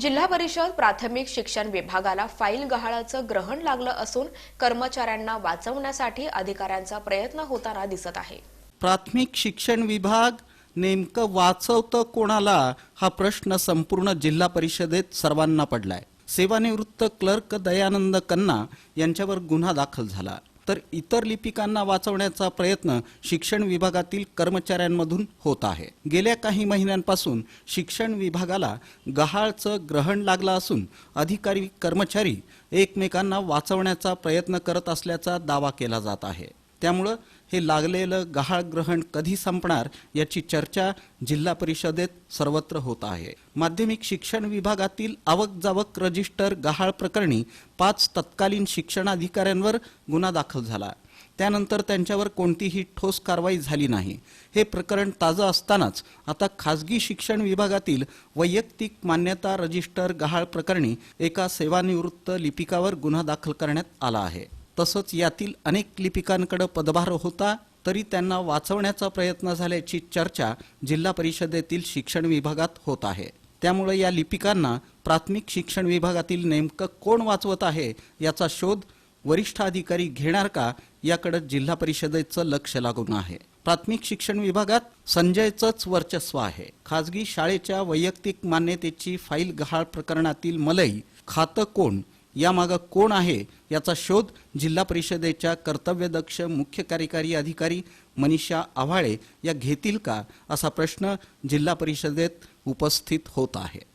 जिल्हा परिषद प्राथमिक शिक्षण विभागाला फाईल गहाळाचं ग्रहण लागलं असून कर्मचाऱ्यांना वाचवण्यासाठी अधिकाऱ्यांचा प्रयत्न होताना दिसत आहे. प्राथमिक शिक्षण विभाग नेमकं वाचवतं कोणाला हा प्रश्न संपूर्ण जिल्हा परिषदेत सर्वांना पडलाय. सेवानिवृत्त क्लर्क दयानंद कन्ना यांच्यावर गुन्हा दाखल झाला. तर इतर लिपिकांना वाचवण्याचा प्रयत्न शिक्षण विभागातील कर्मचाऱ्यांमधून होत आहे. गेल्या काही महिन्यांपासून शिक्षण विभागाला गहाळचं ग्रहण लागलं असून अधिकारी कर्मचारी एकमेकांना वाचवण्याचा प्रयत्न करत असल्याचा दावा केला जात आहे. त्यामुळं हे लागलेलं गहाळ ग्रहण कधी संपणार याची चर्चा जिल्हा परिषदेत सर्वत्र होत आहे. माध्यमिक शिक्षण विभागातील आवक जावक रजिस्टर गहाळ प्रकरणी पाच तत्कालीन शिक्षणाधिकाऱ्यांवर गुन्हा दाखल झाला. त्यानंतर त्यांच्यावर कोणतीही ठोस कारवाई झाली नाही. हे प्रकरण ताजं असतानाच आता खासगी शिक्षण विभागातील वैयक्तिक मान्यता रजिस्टर गहाळ प्रकरणी एका सेवानिवृत्त लिपिकावर गुन्हा दाखल करण्यात आला आहे. तसंच यातील अनेक लिपिकांकडे पदभार होता तरी त्यांना वाचवण्याचा प्रयत्न झाल्याची चर्चा जिल्हा परिषदेतील शिक्षण विभागात होत आहे. त्यामुळे या लिपिकांना प्राथमिक शिक्षण विभागातील नेमकं कोण वाचवत आहे याचा शोध वरिष्ठ अधिकारी घेणार का याकडे जिल्हा परिषदेचं लक्ष लागून आहे. प्राथमिक शिक्षण विभागात संजयचंच वर्चस्व आहे. खाजगी शाळेच्या वैयक्तिक मान्यतेची फाईल गहाळ प्रकरणातील मलई खातं कोण यामागं कोण आहे याचा शोध जिल्हा परिषदेच्या कर्तव्यदक्ष मुख्य कार्यकारी अधिकारी मनीषा आव्हाळे या घेतील का? असा प्रश्न जिल्हा परिषदेत उपस्थित होत आहे.